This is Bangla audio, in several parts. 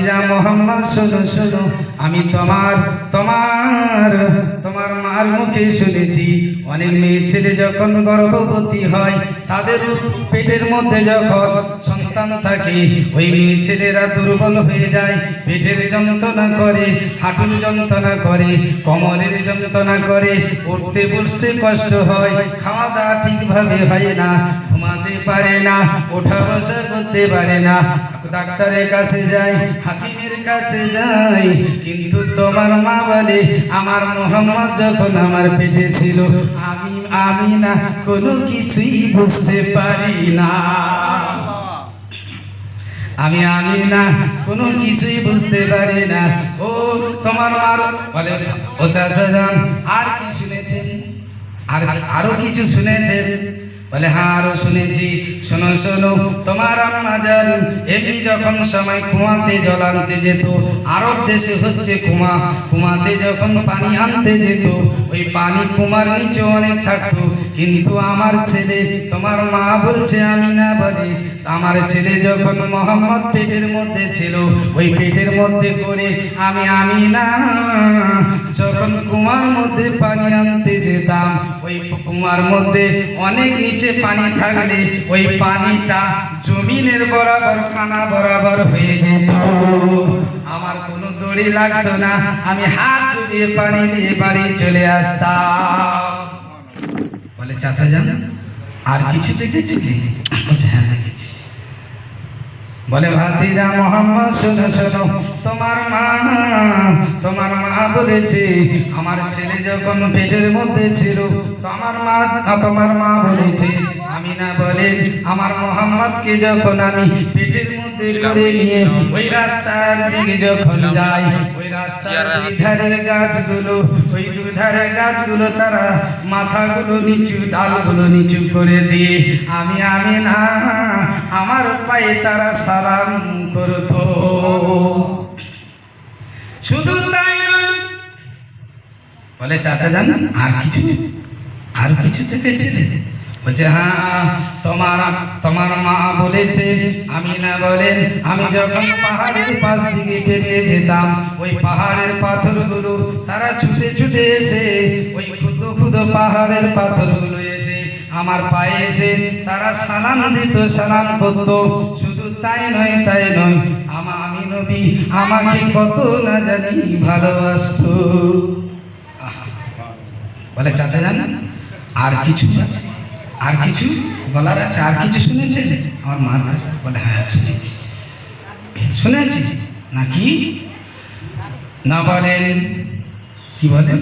ভাতিজা মোহাম্মদ, শোনো শোনো। আমি তোমার তোমার তোমার মার মুখে শুনেছি। অনেক মেয়ে ছেলে যখন গর্ভবতী হয়, তাদের পেটের মধ্যে যখন সন্তান থাকে, ওই মেয়ে ছেলেরা দুর্বল হয়ে যায়, পেটের যন্ত্রণা করে, হাঁটুর যন্ত্রণা করে, কোমরের যন্ত্রণা করে, উঠতে বসতে কষ্ট হয় খাওয়া দাওয়া ঠিকভাবে হয় না, ঘুমাতে পারে না ওঠা বসা করতে পারে না। ডাক্তারের কাছে যাই, হাকিমের কাছে যাই, কিন্তু তোমার মা বলে, আমার মোহাম্মদ যখন আমার পেটে ছিল, আমি আমি না কোনো কিছুই বুঝতে পারি না। আমি আমি না কোনো কিছুই বুঝতে পারি না। ও, তোমার মার বলে, ও চাচা যান, আর কি শুনেছেন? আর আরও কিছু শুনেছেন? বলে হ্যাঁ আরও শুনেছি। শোনো শোনো, তোমার আম্মা যান এমনি যখন সময় কুয়াতে জল আনতে যেত, আরব দেশে হচ্ছে কুমা। কুমাতে যখন পানি আনতে যেত, ওই পানি কুমার নিচে অনেক থাকতো। কিন্তু আমার ছেলে, তোমার মা বলছে, আমি না বলে। আমার ছেলে যখন মোহাম্মদ পেটের মধ্যে ছিল, ওই পেটের মধ্যে করে আমি আমি না। যখন কুমার মধ্যে পানি আনতে যেতাম, ওই কুমার মধ্যে অনেক নিচে পানি থাকলে ওই পানিটা জমিনের বরাবর কানা বরাবর হয়ে যেত। আমার কোনো দড়ি লাগতো না, আমি হাত ডুবিয়ে পানি নিয়ে বাড়ি চলে আসতাম। বলে চাচা যান। আর কিছু দেখেছি বলছে হ্যাঁ দেখেছি। বলে, ভাতিজা মোহাম্মদ, শোনো শোনো, তোমার মা তোমার মা বলেছে, আমার ছেলে যখন পেটের মধ্যে ছিল, তোমার মা তোমার মা বলেছে, আমি না বলেন আমার মোহাম্মদকে যখন আমি পেটের মধ্যে করে নিয়ে ওই রাস্তার দিকে যখন যাই ওই রাস্তার ধারের গাছগুলো ওই দুই গাছগুলো তারা মাথাগুলো নিচু ডালগুলো নিচু করে দিয়ে আমি আমি না আমার পায়ে তারা সালাম করতো। শুধু তাই নয় বলে চাচা জান আর কিছু? আর কিছু দেখেছি বলছে হ্যাঁ তোমার তোমার মা বলেছে, আমি না বলেন, আমি যখন পাহাড়ের পাশ দিকে পেরিয়ে যেতাম, ওই পাহাড়ের পাথরগুলো তারা ছুটে ছুটে এসে, ওই ক্ষুদ্র ক্ষুদ্র পাহাড়ের পাথরগুলো এসে আমার পায়ে এসে তারা সালাম দিত, সালাম করতো শুধু তাই নয় তাই নয়, আমা, আমি নবী, আমাকে কত না জানি ভালোবাসত। বলে, চাচা জান, আর কিছু আছে আর কিছু বলার আছে? আর কিছু শুনেছে? আমার মার কাছ থেকে বলে হ্যাঁ শুনেছি। শুনেছি? নাকি? না বলেন। কি বলেন?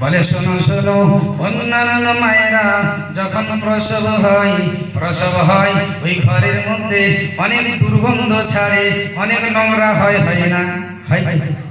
বলে, শোনো শোনো, অন্যান্য মায়েরা যখন প্রসব হয় প্রসব হয়, ওই ঘরের মধ্যে অনেক দুর্গন্ধ ছাড়ে, অনেক নোংরা হয় হয় না? হয় কি?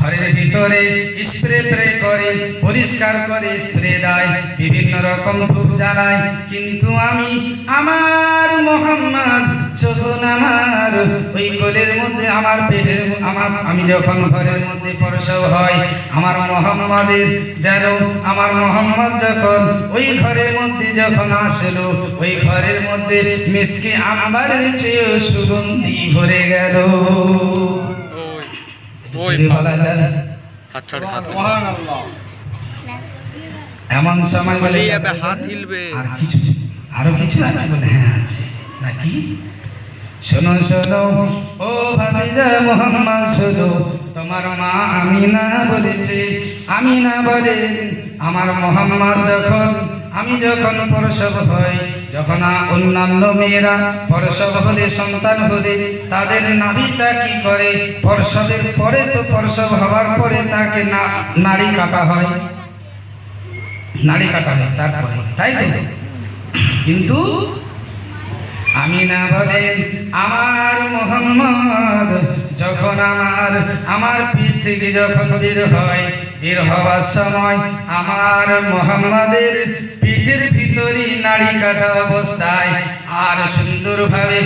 ঘরের ভিতরে স্প্রে প্রে করে, পরিষ্কার করে স্প্রে দেয়, বিভিন্ন রকম ধূপ জ্বালায়। কিন্তু আমি, আমার মোহাম্মদ যখন আমার ওই কোলের মধ্যে, আমার পেটের আমার, আমি যখন ঘরের মধ্যে প্রসব হয় আমার মোহাম্মদের যেন, আমার মোহাম্মদ যখন ওই ঘরের মধ্যে যখন আসলো, ওই ঘরের মধ্যে মিসকে আমার চেয়েও সুগন্ধি ভরে গেল। যদি বলা যায়। হাত ছাড়ে হাত এমন সময় বলে হাত হিলবে। আর কিছু আরও কিছু আছে বলে হ্যাঁ আছে। নাকি? শোনো শোনো। ও ভাতিজা মোহাম্মদ শোনো। তোমার মা আমি আমিনা বলেছে আমিনা বলে আমার মোহাম্মদ যখন আমি যখন প্রসব হই যখন অন্যান্য মেয়েরা প্রসব হলে সন্তান হলে তাদের নাভিটা কি করে? প্রসবের পরে তো প্রসব হওয়ার পরে তাকে না, নাড়ি কাটা হয়। নাড়ি কাটা হয় তারপরে, তাই তো? কিন্তু আমি না বলেন, আমার মোহাম্মদ যখন আমার আমার পিঠ থেকে যখন বের হয়, বের হওয়ার সময় আমার মোহাম্মদের পেটের ভিতরে নাড়ি কাটা অবস্থায় আর সুন্দরভাবে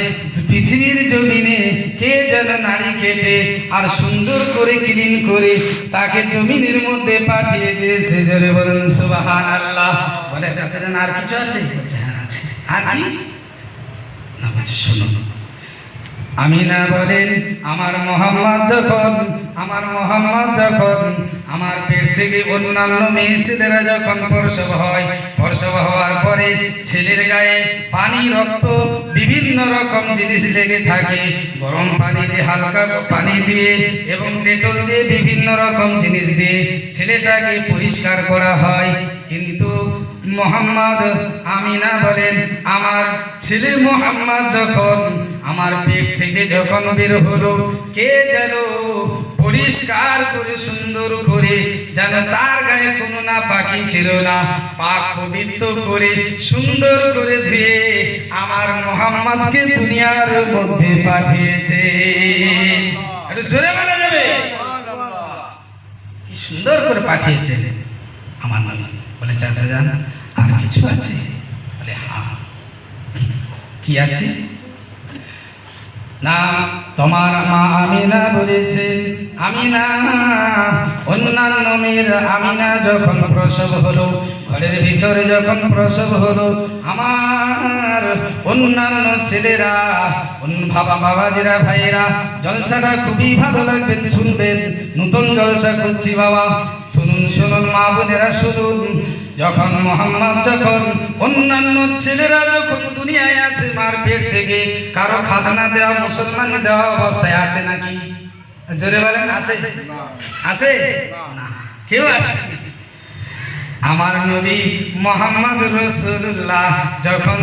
পৃথিবীর জমিনে কে যেন নাড়ি কেটে আর সুন্দর করে ক্লিন করে তাকে জমিনের মধ্যে পাঠিয়ে দিয়েছে। জোরে বলুন সুবাহান আল্লাহ বলে, চাচা আর কিছু আছে? হ্যাঁ আর কি? না বলছে শোনো আমিনা বলেন, আমার মোহাম্মদ যখন, আমার মোহাম্মদ যখন, আমার পেট থেকে অন্যান্য মেয়ে ছেলেরা যখন প্রসব হয়, প্রসব হওয়ার পরে ছেলের গায়ে পানি, রক্ত, বিভিন্ন রকম জিনিস লেগে থাকে। গরম পানি দিয়ে, হালকা পানি দিয়ে এবং ডেটল দিয়ে বিভিন্ন রকম জিনিস দিয়ে ছেলেটাকে পরিষ্কার করা হয়। কিন্তু মোহাম্মদ আমিনা বলেন, আমার ছেলে মোহাম্মদ যখন আমার পেট থেকে যখন বের হলো, কে যেন পরিষ্কার করে, সুন্দর করে, যেন তার গায়ে কোনো না পাখি ছিল না, পাক পবিত্র করে, সুন্দর করে ধুয়ে আমার মোহাম্মদকে দুনিয়ার মধ্যে পাঠিয়েছে। জোরে বলা যাবে? কি সুন্দর করে পাঠিয়েছে আমার নবী বলে, চাচা যান, আর কিছু আছে? বলে হ্যাঁ। কি আছে? না, তোমার মা আমিনা বলেছে, আমিনা, অন্যান্য মেয়ের আমিনা যখন প্রসব হলো, ঘরের ভিতরে যখন প্রসব হলো, আমার অন্যান্য ছেলেরা বাবা বাবাজিরা, ভাইয়েরা, জলসাটা খুবই ভালো লাগবেন শুনবেন। নতুন জলসা করছি বাবা। শুনুন শুনুন মা বোনেরা, শুনুন। যখন মোহাম্মদ যখন অন্যান্য ছেলেরা যখন দুনিয়ায় আছে মার পেট থেকে, কারও খাতনা দেওয়া, মুসলমান দেওয়া অবস্থায় আছে নাকি? জোরে বলেন আছে আছে না। কেউ আছে আমার নবী মোহাম্মদ রসুল্লাহ যখন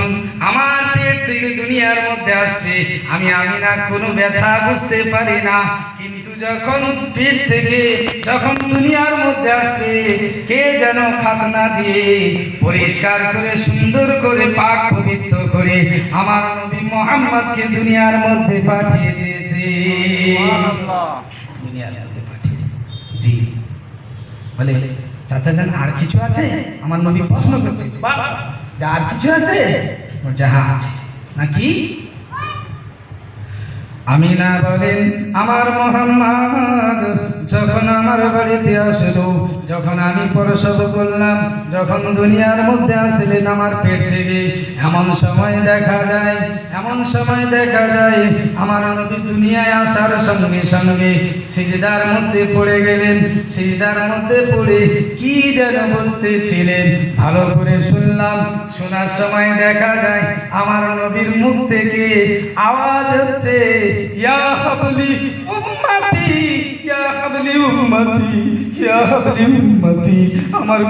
আমার পেট থেকে দুনিয়ার মধ্যে আসছে আমি আমি না কোনো ব্যথা বুঝতে পারি না। কিন্তু যখন পেট থেকে যখন দুনিয়ার মধ্যে আসছে কে যেন খাতনা দিয়ে পরিষ্কার করে সুন্দর করে পাক পবিত্র করে আমার নবী মোহাম্মদকে দুনিয়ার মধ্যে পাঠিয়ে দিয়েছে। দুনিয়ার মধ্যে পাঠিয়ে জি। বলে চাচা যান আর কিছু আছে? আমার নবী প্রশ্ন করছে বাবা যে আর কিছু আছে হ্যাঁ আছে। নাকি? আমি না বলেন, আমার মোহাম্মদ, যখন আমার বাড়িতে আসলো, যখন আমি প্রসব করলাম, যখন দুনিয়ার মধ্যে আসলেন আমার পেট থেকে, এমন সময় দেখা যায়, এমন সময় দেখা যায়, আমার নবী দুনিয়ায় আসার সঙ্গে সঙ্গে সিজদার মধ্যে পড়ে গেলেন, সিজদার মধ্যে পড়ে কি যেন বলতেছিলেন, ভালো করে শুনলাম, শোনার সময় দেখা যায়, আমার নবীর মুখ থেকে আওয়াজ আসছে ইয়া হাবলি উম্মতি ইয়া হাবলি উম্মতি ইয়া হাবলি উম্মতি আমার